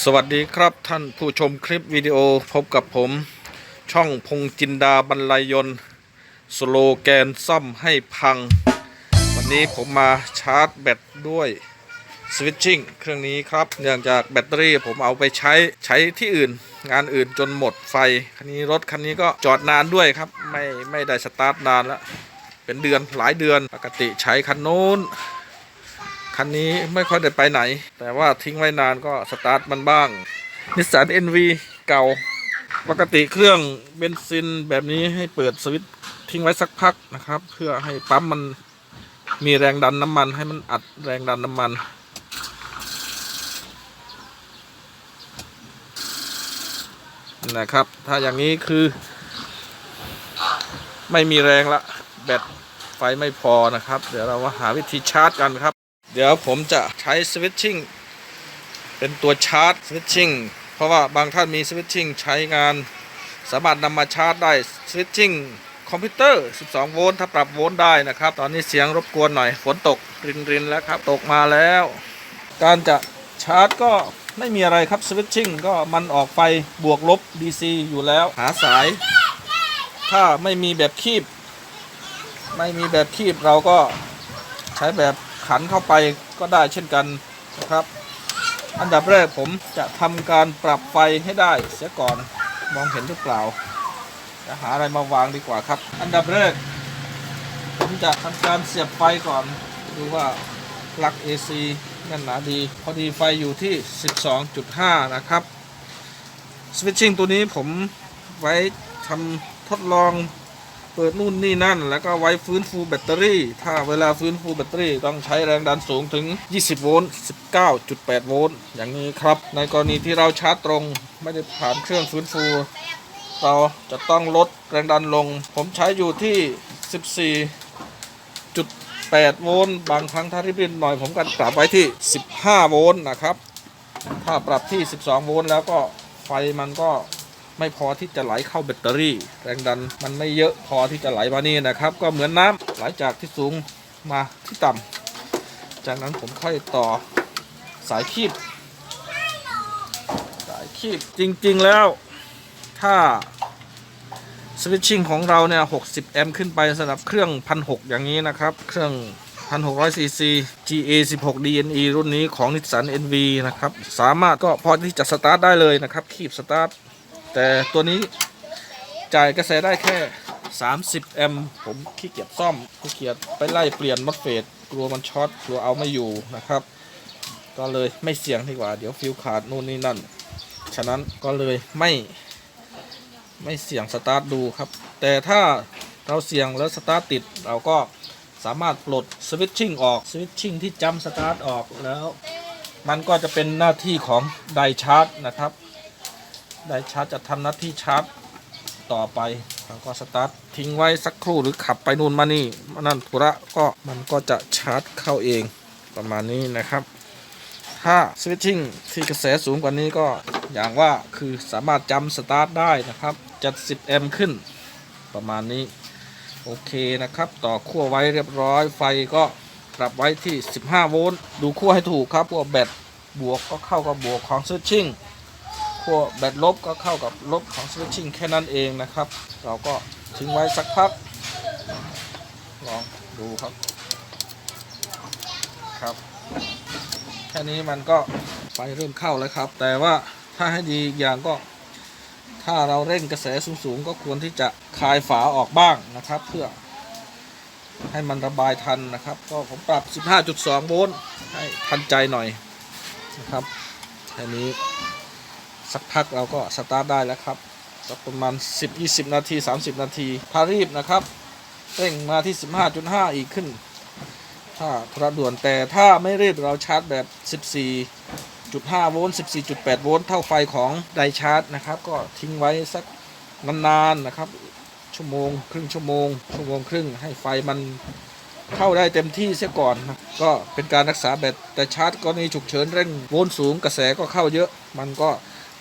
สวัสดีครับท่านผู้ชมคลิปวิดีโอพบกับผม ช่องพงจินดาบรรลัยยนต์สโลแกนซ่อมให้พัง วันนี้ผมมาชาร์จแบตด้วยสวิตชิ่งเครื่องนี้ครับ เนื่องจากแบตเตอรี่ผมเอาไปใช้ใช้ที่อื่น งานอื่นจนหมดไฟ คันนี้รถคันนี้ก็จอดนานด้วยครับ ไม่ไม่ได้สตาร์ทนานแล้ว เป็นเดือนหลายเดือนปกติใช้คันโน้น คันนี้ไม่ค่อยได้ไปไหน แต่ว่าทิ้งไว้นานก็สตาร์ทมันบ้างนิสสัน NV เก่า ปกติเครื่องเบนซินแบบนี้ให้เปิดสวิตช์ทิ้งไว้สักพักนะครับ เพื่อให้ปั๊มมันมีแรงดันน้ำมันให้มันอัดแรงดันน้ำมัน นะครับ ถ้าอย่างนี้คือ ไม่มีแรงละ แบตไฟไม่พอนะครับ เดี๋ยวเราาหาวิธีชาร์จกันครับ เดี๋ยวผมจะใช้สวิตชิ่งเป็นตัวชาร์จสวิตชิ่งเพราะว่าบางท่านมีสวิตชิ่งใช้งาน สามารถนำมาชาร์จได้สวิตชิ่งคอมพิวเตอร์ 12 โวลต์ถ้าปรับโวลต์ได้นะครับ ตอนนี้เสียงรบกวนหน่อยฝนตกรินรินแล้วครับ ตกมาแล้ว การจะชาร์จก็ไม่มีอะไรครับสวิตชิ่งก็มันออกไฟบวกลบ DC อยู่แล้ว หาสาย ถ้าไม่มีแบบคีบ ไม่มีแบบคีบเราก็ใช้แบบ ขันเข้าไปก็ได้เช่นกันนะครับ อันดับแรกผมจะทำการปรับไฟให้ได้เสียก่อนมองเห็นหรือเปล่า จะหาอะไรมาวางดีกว่าครับ อันดับแรก ผมจะทำการเสียบไฟก่อนดูว่าปลั๊ก AC แน่นหนาดี พอดีไฟอยู่ที่ 12.5 นะครับ สวิตชิ่งตัวนี้ผมไว้ทำทดลอง เปิดนู่นนี่นั่น แล้วก็ไว้ฟื้นฟูแบตเตอรี่ ถ้าเวลาฟื้นฟูแบตเตอรี่ต้องใช้แรงดันสูงถึง 20 โวลต์ 19.8 โวลต์ อย่างนี้ครับ ในกรณีที่เราชาร์จตรงไม่ได้ผ่านเครื่องฟื้นฟู เราจะต้องลดแรงดันลง ผมใช้อยู่ที่ 14.8 โวลต์ บางครั้งถ้ารีบๆหน่อยผมก็ปรับไว้ที่ 15 โวลต์นะครับ ถ้าปรับที่ 12 โวลต์แล้วก็ไฟมันก็ ไม่พอที่จะไหลเข้าแบตเตอรี่ แรงดันมันไม่เยอะพอที่จะไหลมานี่นะครับ ก็เหมือนน้ำไหลจากที่สูงมาที่ต่ำจากนั้นผมค่อยต่อสายคีบสายคีบจริงๆแล้วถ้าสวิตชิ่งของเราเนี่ย 60 แอมป์ขึ้นไปสำหรับเครื่อง 1,600 อย่างนี้นะครับ เครื่อง 1,600ซีซี GA 16 DNE รุ่นนี้ของ Nissan NV นะครับ สามารถก็พอที่จะสตาร์ทได้เลยนะครับ คีบสตาร์ท แต่ตัวนี้จ่ายกระแสได้แค่ 30 แอมป์ผมขี้เกียจซ่อมขี้เกียจไปไล่เปลี่ยนมอสเฟตกลัวมันช็อตกลัวเอาไม่อยู่นะครับ ก็เลยไม่เสี่ยงดีกว่า เดี๋ยวฟิวขาดนู่นนี่นั่น ฉะนั้นก็เลยไม่ไม่เสี่ยงสตาร์ทดูครับ แต่ถ้าเราเสี่ยงแล้วสตาร์ทติดเราก็สามารถปลดสวิตชิ่งออกสวิตชิ่งที่จำสตาร์ทออกแล้ว มันก็จะเป็นหน้าที่ของไดชาร์จนะครับ ได้ชาร์จจะทำหน้าที่ชาร์จต่อไปแล้วก็สตาร์ททิ้งไว้สักครู่หรือขับไปนู่นมานี่นั่นธุระก็มันก็จะชาร์จเข้าเองประมาณนี้นะครับ ถ้าสวิตชิ่งที่กระแสสูงกว่านี้ก็อย่างว่าคือสามารถจำสตาร์ทได้นะครับจัด10แอมป์ขึ้นประมาณนี้ โอเคนะครับ ต่อขั้วไว้เรียบร้อยไฟก็ปรับไว้ที่ 15 โวลต์ดูขั้วให้ถูกครับขั้วแบตบวกก็เข้ากับบวกของสวิตชิ่ง ขั้วแบตลบก็เข้ากับลบของสวิตชิ่งแค่นั้นเองนะครับ เราก็ทิ้งไว้สักพัก ลองดูครับครับ แค่นี้มันก็ไฟเริ่มเข้าแล้วครับ แต่ว่าถ้าให้ดีอีกอย่างก็ ถ้าเราเร่งกระแสสูงๆ ก็ควรที่จะคลายฝาออกบ้างนะครับ เพื่อให้มันระบายทันนะครับ ก็ผมปรับ 15.2 โวลต์ให้ทันใจหน่อยนะครับแค่นี้ สักพักเราก็สตาร์ทได้แล้วครับสักประมาณ 10-20 นาที 30 นาทีถ้ารีบนะครับเร่งมาที่ 15.5 อีกขึ้น ถ้าธุระด่วนแต่ถ้าไม่รีบเราชาร์จแบบ 14.5 โวลต์ 14.8 โวลต์เท่าไฟของไดชาร์จนะครับ ก็ทิ้งไว้สักนานๆนะครับ ชั่วโมง ครึ่งชั่วโมง ชั่วโมงครึ่งให้ไฟมันเข้าได้เต็มที่เสียก่อนนะก็เป็นการรักษาแบตแต่ชาร์จกรณีฉุกเฉินเร่งโวลต์สูงกระแสก็เข้าเยอะ มันก็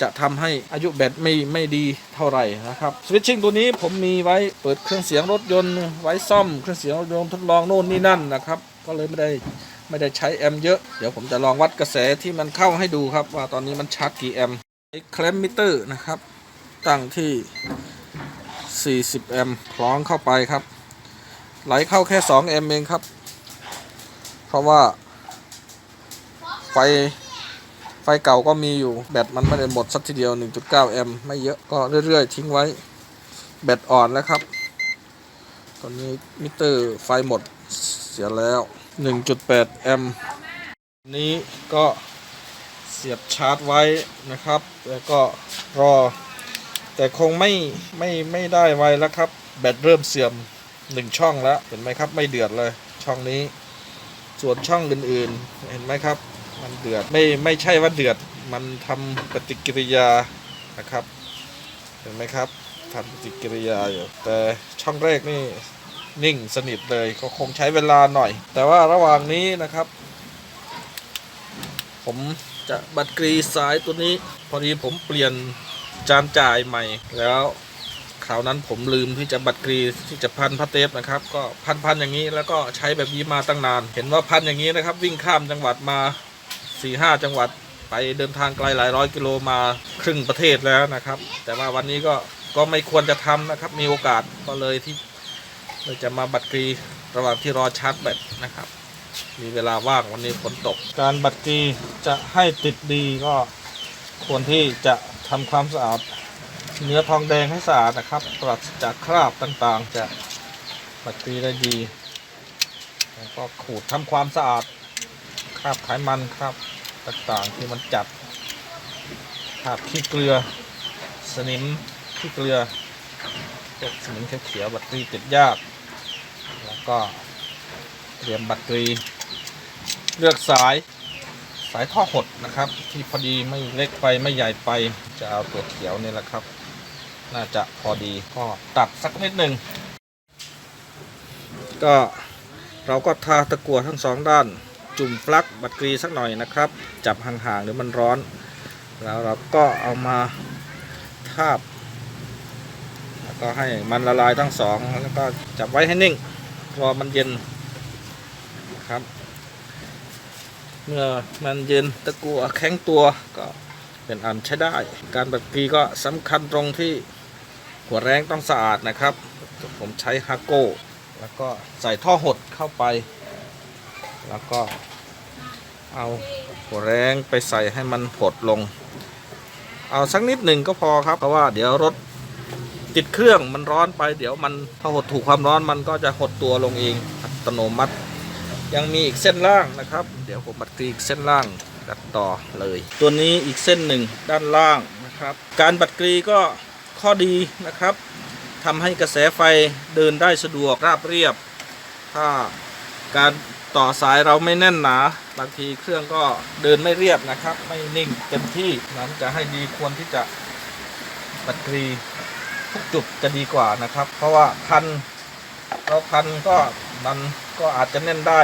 จะทำให้อายุแบตไม่ไม่ดีเท่าไหร่นะครับสวิตชิ่งตัวนี้ผมมีไว้เปิดเครื่องเสียงรถยนต์ไว้ซ่อมเครื่องเสียงรถยนต์ทดลองโน่นนี่นั่นนะครับ ก็เลยไม่ได้ไม่ได้ใช้แอมเยอะเดี๋ยวผมจะลองวัดกระแสที่มันเข้าให้ดูครับ ว่าตอนนี้มันชาร์จกี่แอมไอ้แคลมมิเตอร์นะครับ ตั้งที่ 40 แอมคล้องเข้าไปครับ ไหลเข้าแค่ 2 แอมเองครับ เพราะว่าไฟ ไฟเก่าก็มีอยู่แบตมันไม่ได้หมดสักทีเดียว 1.9 แอมป์ไม่เยอะก็เรื่อยๆ ทิ้งไว้ แบตอ่อนแล้วครับ ตอนนี้มิเตอร์ไฟหมดเสียแล้ว 1.8 แอมป์นี้ก็เสียบชาร์จไว้นะครับ แล้วก็รอ แต่คงไม่ไม่ไม่ได้ไวแล้วครับ แบตเริ่มเสื่อมหนึ่งช่องแล้ว เห็นไหมครับไม่เดือดเลยช่องนี้ ส่วนช่องอื่นๆ เห็นไหมครับ มันเดือดไม่ไม่ใช่ว่าเดือดมันทำปฏิกิริยานะครับ เห็นไหมครับทำปฏิกิริยาอยู่แต่ช่องแรกนี่นิ่งสนิทเลยก็คงใช้เวลาหน่อย แต่ว่าระหว่างนี้นะครับ ผมจะบัตรกรีสายตัวนี้ พอดีผมเปลี่ยนจานจ่ายใหม่ แล้วคราวนั้นผมลืมที่จะบัตรกรีที่จะพันพระเทปนะครับ ก็พันพันอย่างนี้แล้วก็ใช้แบบนี้มาตั้งนาน เห็นว่าพันอย่างนี้นะครับ วิ่งข้ามจังหวัดมา 4ี่ห้าจังหวัดไปเดินทางไกลหลายร้อยกิโลมาครึ่งประเทศแล้วนะครับ แต่ว่าวันนี้ก็ก็ไม่ควรจะทำนะครับ มีโอกาสก็เลยที่เราจะมาบัตรกรีระหว่างที่รอชาร์จแบตนะครับ มีเวลาว่างวันนี้ฝนตก การบัตรกรีจะให้ติดดีก็ควรที่จะทำความสะอาดเนื้อทองแดงให้สะอาดนะครับ ปราศจากคราบต่างๆ จะบัตรกรีได้ดีแล้วก็ขูดทำความสะอาด คราบไขมันคราบต่างๆที่มันจับคราบขี้เกลือ สนิมขี้เกลือพวกสนิมเขียวๆบัตรีติดยาก แล้วก็เตรียมบัตรี เลือกสายสายท่อหดนะครับ ที่พอดีไม่เล็กไปไม่ใหญ่ไปจะเอาตัวเขียวนี่แหละครับ น่าจะพอดีก็ตัดสักนิดหนึ่งก็เราก็ทาตะกั่วทั้งสองด้าน จุ่มปลั๊กบัตรกรีสักหน่อยนะครับ จับห่างๆหรือมันร้อน แล้วเราก็เอามาทาบ แล้วก็ให้มันละลายทั้งสองแล้วก็จับไว้ให้นิ่งรอมันเย็นนะครับ เมื่อมันเย็นตะกั่วแข็งตัวก็เป็นอันใช้ได้ การบัดกรีก็สำคัญตรงที่หัวแรงต้องสะอาดนะครับ ผมใช้ฮาโก้แล้วก็ใส่ท่อหดเข้าไป แล้วก็ เอาแรงไปใส่ให้มันหดลง เอาสักนิดหนึ่งก็พอครับ เพราะว่าเดี๋ยวรถติดเครื่องมันร้อนไป เดี๋ยวมันถ้าหดถูกความร้อนมันก็จะหดตัวลงเองอัตโนมัติ ยังมีอีกเส้นล่างนะครับ เดี๋ยวผมบัดกรีอีกเส้นล่างกัดต่อเลย ตัวนี้อีกเส้นหนึ่งด้านล่างนะครับ การบัดกรีก็ข้อดีนะครับทำให้กระแสไฟเดินได้สะดวกราบเรียบ ถ้า การต่อสายเราไม่แน่นหนาบางทีเครื่องก็เดินไม่เรียบนะครับ ไม่นิ่งเต็มที่นั้นจะให้ดีควรที่จะบัดกรีทุกจุดจะดีกว่านะครับ เพราะว่าพันเราพันก็มันก็อาจจะแน่นได้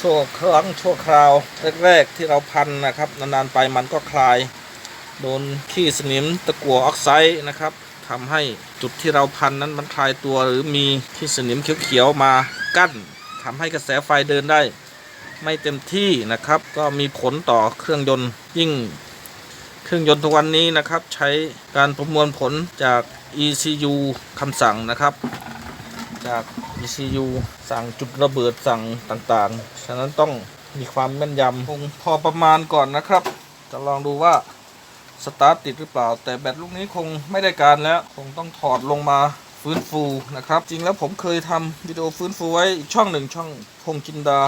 ชั่วครั้งชั่วคราวแรกๆที่เราพันนะครับ นานๆไปมันก็คลาย โดนขี้สนิมตะกั่วออกไซด์นะครับทำให้จุดที่เราพันนั้นมันคลายตัวหรือมีขี้สนิมเขียวๆมากั้น ทำให้กระแสไฟเดินได้ไม่เต็มที่นะครับ ก็มีผลต่อเครื่องยนต์ยิ่งเครื่องยนต์ทุกวันนี้นะครับ ใช้การประมวลผลจาก ECU คำสั่งนะครับ จาก ECU สั่งจุดระเบิดสั่งต่างๆ ฉะนั้นต้องมีความแม่นยำคงพอประมาณก่อนนะครับ จะลองดูว่าสตาร์ทติดหรือเปล่า แต่แบตลูกนี้คงไม่ได้การแล้ว คงต้องถอดลงมา ฟื้นฟูนะครับ จริงแล้วผมเคยทำวิดีโอฟื้นฟูไว้อีกช่องหนึ่งช่องพงจินดา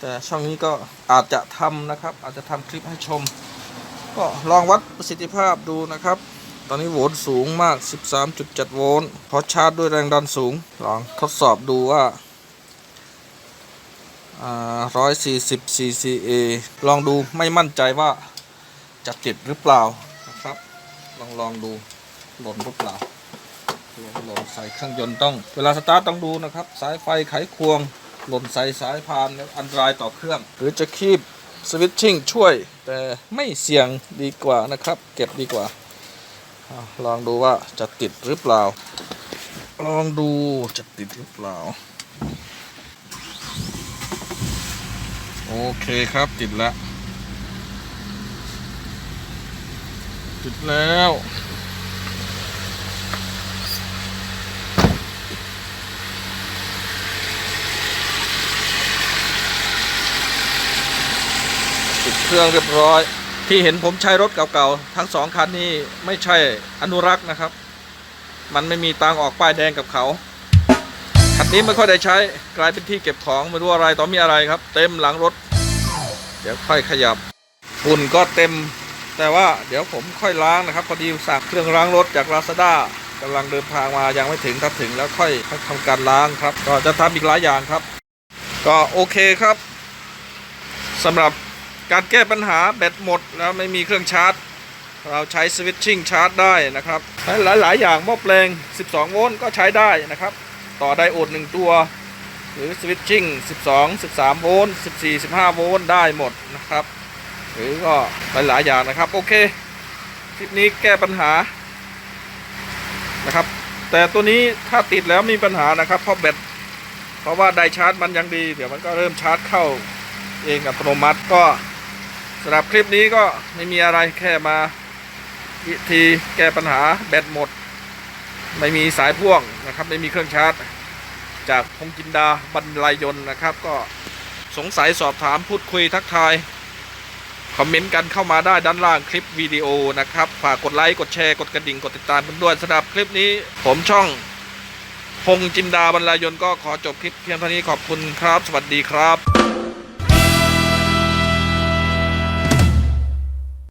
แต่ช่องนี้ก็อาจจะทำนะครับ อาจจะทำคลิปให้ชม ก็ลองวัดประสิทธิภาพดูนะครับ ตอนนี้โวลต์สูงมาก 13.7 โวลต์พราะชาร์จด้วยแรงดันสูง ลองทดสอบดูว่าอ่า140 cca ลองดูไม่มั่นใจว่าจะติดหรือเปล่านะครับ ลองลองดูหล่นหรือเปล่า หล่นหล่นใส่เครื่องยนต์ต้อง เวลาสตาร์ทต้องดูนะครับ สายไฟไขควง หล่นใส่สายพานอันตรายต่อเครื่อง หรือจะคีบสวิตชิ่งช่วย แต่ไม่เสี่ยงดีกว่านะครับ เก็บดีกว่า ลองดูว่าจะติดหรือเปล่า ลองดูจะติดหรือเปล่า โอเคครับติดแล้ว ติดแล้ว เครื่องเรียบร้อย ที่เห็นผมใช้รถเก่าๆทั้งสองคันนี้ไม่ใช่อนุรักษ์นะครับ มันไม่มีตังออกป้ายแดงกับเขาคันนี้ไม่ค่อยได้ใช้กลายเป็นที่เก็บของไม่รู้อะไรต่อมีอะไรครับ เต็มหลังรถ เดี๋ยวค่อยขยับฝุ่นก็เต็ม แต่ว่าเดี๋ยวผมค่อยล้างนะครับพอดีสั่งเครื่องล้างรถจากลาซาด้ากำลังเดินทางมายังไม่ถึงถ้าถึงแล้วค่อยทำการล้างครับ ก็จะทำอีกหลายอย่างครับ ก็โอเคครับสำหรับ การแก้ปัญหาแบตหมดแล้วไม่มีเครื่องชาร์จ เราใช้สวิตชิ่งชาร์จได้นะครับหลายหลายๆอย่างหม้อแปลง 12 โวลต์ก็ใช้ได้นะครับ ต่อไดโอดหนึ่งตัว หรือสวิตชิ่ง 12 13 โวลต์ 14 15 โวลต์ได้หมดนะครับ หรือก็หลายๆอย่างนะครับ โอเค คลิปนี้แก้ปัญหานะครับ แต่ตัวนี้ถ้าติดแล้วมีปัญหานะครับเพราะแบตเพราะว่าไดชาร์จมันยังดี เดี๋ยวมันก็เริ่มชาร์จเข้าเองอัตโนมัติก็ สำหรับคลิปนี้ก็ไม่มีอะไรแค่มาวิธีแก้ปัญหาแบตหมด ไม่มีสายพ่วงนะครับ ไม่มีเครื่องชาร์จ จากพงจินดาบรรลัยยนต์นะครับ ก็สงสัยสอบถามพูดคุยทักทายคอมเมนต์กันเข้ามาได้ด้านล่างคลิปวิดีโอนะครับ ฝากกดไลค์ กดแชร์ กดกระดิ่ง กดติดตามกันด้วยสำหรับคลิปนี้ผมช่อง พงจินดาบรรลัยยนต์ก็ขอจบคลิปเพียงเท่านี้ขอบคุณครับ สวัสดีครับ